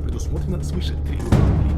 предусмотрено свыше триллиона рублей.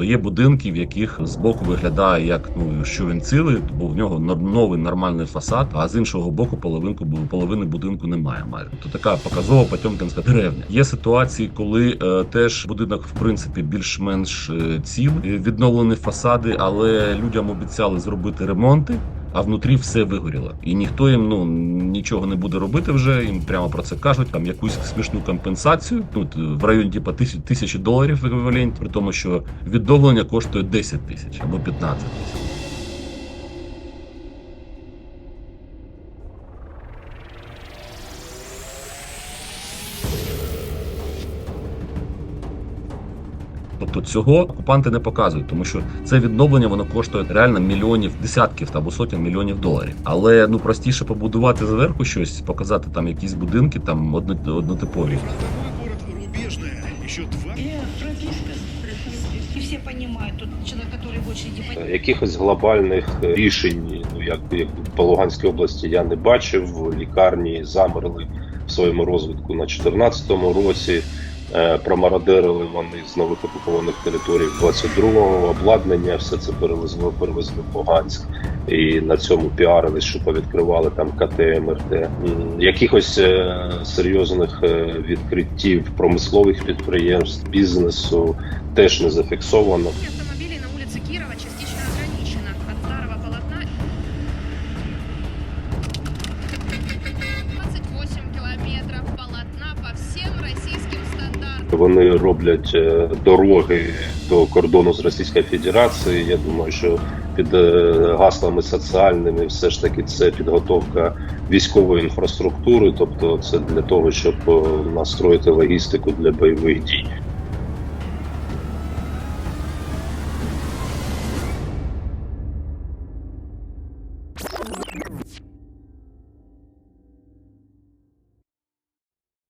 Тобто є будинки, в яких збоку виглядає як ну що він цілий, бо в нього новий нормальний фасад, а з іншого боку половинку половини будинку немає. Майже то така показова потьомкінська деревня. Є ситуації, коли е, теж будинок в принципі більш-менш е, ціл, відновлені фасади, але людям обіцяли зробити ремонти. А внутрі все вигоріло, і ніхто їм ну нічого не буде робити вже. Їм прямо про це кажуть. Там якусь смішну компенсацію. Ну в районі типа тисячі доларів еквівалент, при тому, що відновлення коштує 10 тисяч або 15 тисяч. Тобто цього окупанти не показують, тому що це відновлення воно коштує реально мільйонів, десятків або сотень мільйонів доларів. Але ну простіше побудувати зверху щось, показати там якісь будинки, там одно- однотипові. Все понимают, тут человек, который в очереди по- Якихось глобальних рішень, ну як, як по Луганській області, я не бачив. Лікарні замерли в своєму розвитку на 2014 році. Е, Промародерили вони з нових окупованих територій в 22-му обладнання, все це перевезли, перевезли в Луганськ і на цьому піарились, що повідкривали там КТ, МРТ. Якихось е, серйозних е, відкриттів промислових підприємств, бізнесу теж не зафіксовано. Вони роблять е, дороги до кордону з Російською Федерацією. Я думаю, що під е, гаслами соціальними все ж таки це підготовка військової інфраструктури, тобто це для того, щоб е, настроїти логістику для бойових дій.